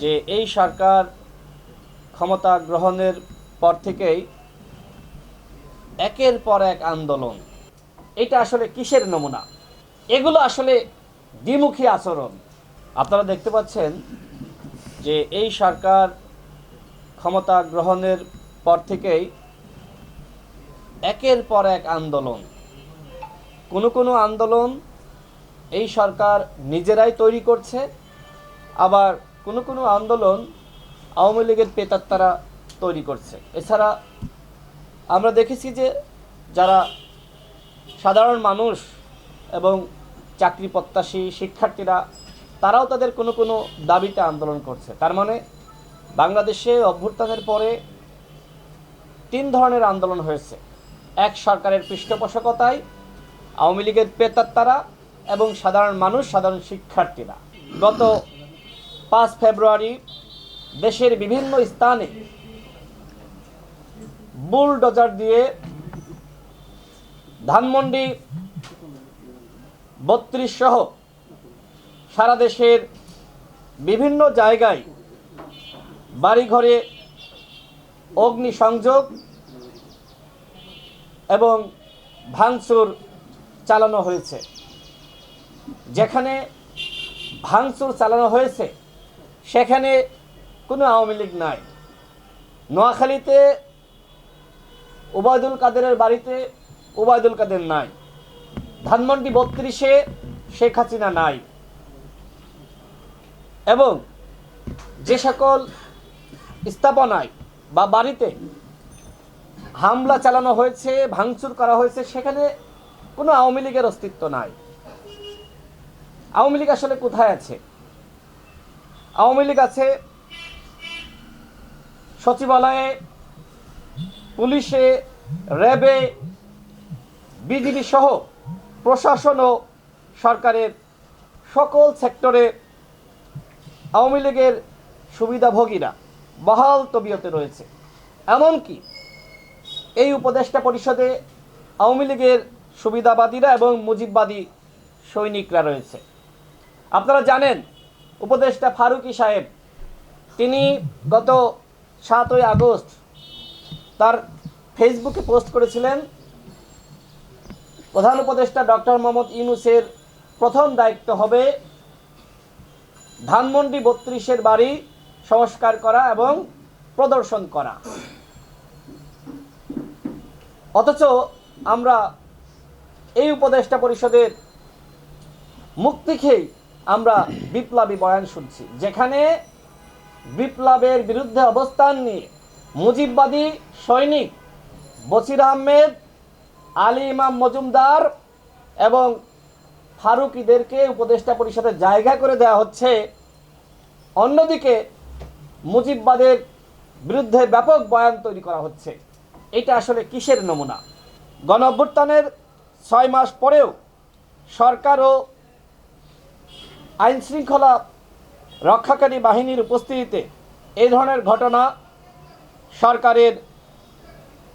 যে এই সরকার ক্ষমতা গ্রহণের পর থেকেই একের পর এক আন্দোলন। এটা আসলে কিসের নমুনা? এগুলো আসলে দ্বিমুখী আচরণ। আপনারা দেখতে পাচ্ছেন যে এই সরকার ক্ষমতা গ্রহণের পর থেকেই একের পর এক আন্দোলন। কোনো কোনো আন্দোলন এই সরকার নিজেরাই তৈরি করছে, আবার কোনো কোনো আন্দোলন আওয়ামী লীগের পেতাত্তারা তৈরি করছে। এছাড়া আমরা দেখেছি যে যারা সাধারণ মানুষ এবং চাকরি প্রত্যাশী শিক্ষার্থীরা, তারাও তাদের কোনো কোনো দাবিতে আন্দোলন করছে। তার মানে বাংলাদেশে অভ্যুত্থানের পরে তিন ধরনের আন্দোলন হয়েছে। এক সরকারের পৃষ্ঠপোষকতায় আওয়ামী লীগের পেতাত্তারা এবং সাধারণ মানুষ, সাধারণ শিক্ষার্থীরা। গত পাঁচ ফেব্রুয়ারি দেশের বিভিন্ন স্থানে বুলডোজার দিয়ে ধানমন্ডি বত্রিশ সহ সারা দেশের বিভিন্ন জায়গায় বাড়িঘরে অগ্নিসংযোগ এবং ভাঙচুর চালানো হয়েছে। যেখানে ভাঙচুর চালানো হয়েছে সেখানে কোনো আওয়ামী লীগ নাই। নোয়াখালীতে ওবায়দুল কাদেরের বাড়িতে ওবায়দুল কাদের নাই। ধানমন্ডি বত্রিশে শেখ হাসিনা নাই। এবং যে সকল স্থাপনায় বা বাড়িতে হামলা চালানো হয়েছে, ভাঙচুর করা হয়েছে, সেখানে কোনো আওয়ামী লীগের অস্তিত্ব নাই। আওয়ামী লীগ আসলে কোথায় আছে? আওয়ামী লীগ আছে, সচিবালয়ে, পুলিশে, র্যাবে, বিজিবি সহ প্রশাসন ও সরকারের সকল সেক্টরে আওয়ামী লীগের সুবিধাভোগীরা বহাল তবিয়তে রয়েছে। এমনকি এই উপদেষ্টা পরিষদে আওয়ামী লীগের সুবিধাবাদীরা এবং মুজিববাদী সৈনিকরা রয়েছে। আপনারা জানেন উপদেষ্টা ফারুকি সাহেব, তিনি গত সাতই আগস্ট তার ফেসবুকে পোস্ট করেছিলেন। প্রধান উপদেষ্টা ডক্টর মোহাম্মদ ইউনুসের প্রথম দায়িত্ব হবে ধানমন্ডি বত্রিশের বাড়ি সংস্কার করা এবং প্রদর্শন করা। অথচ আমরা এই উপদেষ্টা পরিষদের মুক্তি খেয়েই আমরা বিপ্লবী বয়ান শুনছি। যেখানে বিপ্লবের বিরুদ্ধে অবস্থান নিয়ে মুজিববাদী সৈনিক বসির আহমেদ, আলী ইমাম মজুমদার এবং ফারুকিদেরকে উপদেষ্টা পরিষদে জায়গা করে দেওয়া হচ্ছে। অন্যদিকে মুজিববাদের বিরুদ্ধে ব্যাপক বয়ান তৈরি করা হচ্ছে। এটা আসলে কিসের নমুনা? গণ অভ্যুত্থানের ছয় মাস পরেও সরকার ও আইন শৃঙ্খলা রক্ষাকারী বাহিনীর উপস্থিতিতে এই ধরনের ঘটনা সরকারের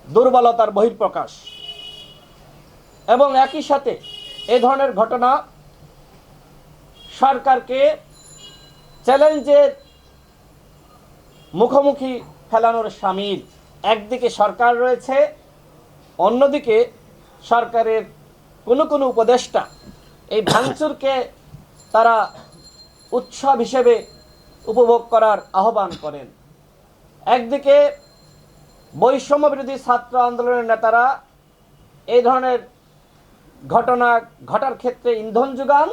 দুর্বলতার বহিঃপ্রকাশ। এবং একই সাথে এ ধরনের ঘটনা সরকারকে চ্যালেঞ্জের মুখোমুখি ফেলানোর সামিল। একদিকে সরকার রয়েছে, অন্যদিকে সরকারের কোনো কোনো উপদেষ্টা এই ভাঙচুরকে তারা উৎসব হিসেবে উপভোগ করার আহ্বান করেন। একদিকে বৈষম্য বিরোধী ছাত্র আন্দোলনের নেতারা এই ধরনের ঘটনা ঘটার ক্ষেত্রে ইন্ধন যোগান,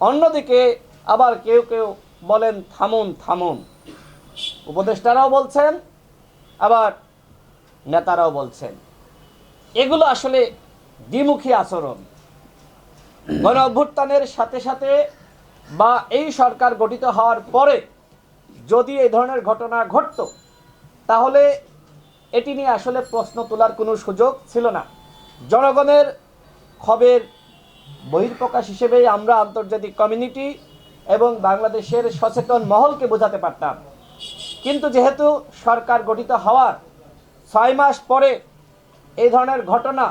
অন্যদিকে আবার কেউ কেউ বলেন, থামুন থামুন। উপদেষ্টারাও বলছেন, আবার নেতারাও বলছেন। এগুলো আসলে দ্বিমুখী আচরণ। গণ অভ্যুত্থানের সাথে সাথে বা এই সরকার গঠিত হওয়ার পরে যদি এই ধরনের ঘটনা ঘটত, তাহলে এটি নিয়ে আসলে প্রশ্ন তোলার কোনো সুযোগ ছিল না। জনগণের ক্ষোভের বহির্প্রকাশ হিসেবেই আমরা আন্তর্জাতিক কমিউনিটি এবং বাংলাদেশের সচেতন মহলকে বোঝাতে পারতাম। কিন্তু যেহেতু সরকার গঠিত হওয়ার ছয় মাস পরে এই ধরনের ঘটনা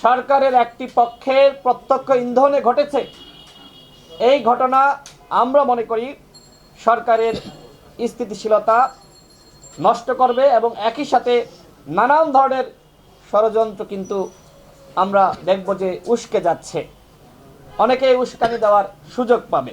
সরকারের একটি পক্ষের প্রত্যক্ষ ইন্ধনে ঘটেছে। এই ঘটনা আমরা মনে করি সরকারের স্থিতিশীলতা নষ্ট করবে এবং একই সাথে নানান ধরনের ষড়যন্ত্র কিন্তু আমরা দেখব যে উস্কে যাচ্ছে। অনেকে উস্কানি দেওয়ার সুযোগ পাবে।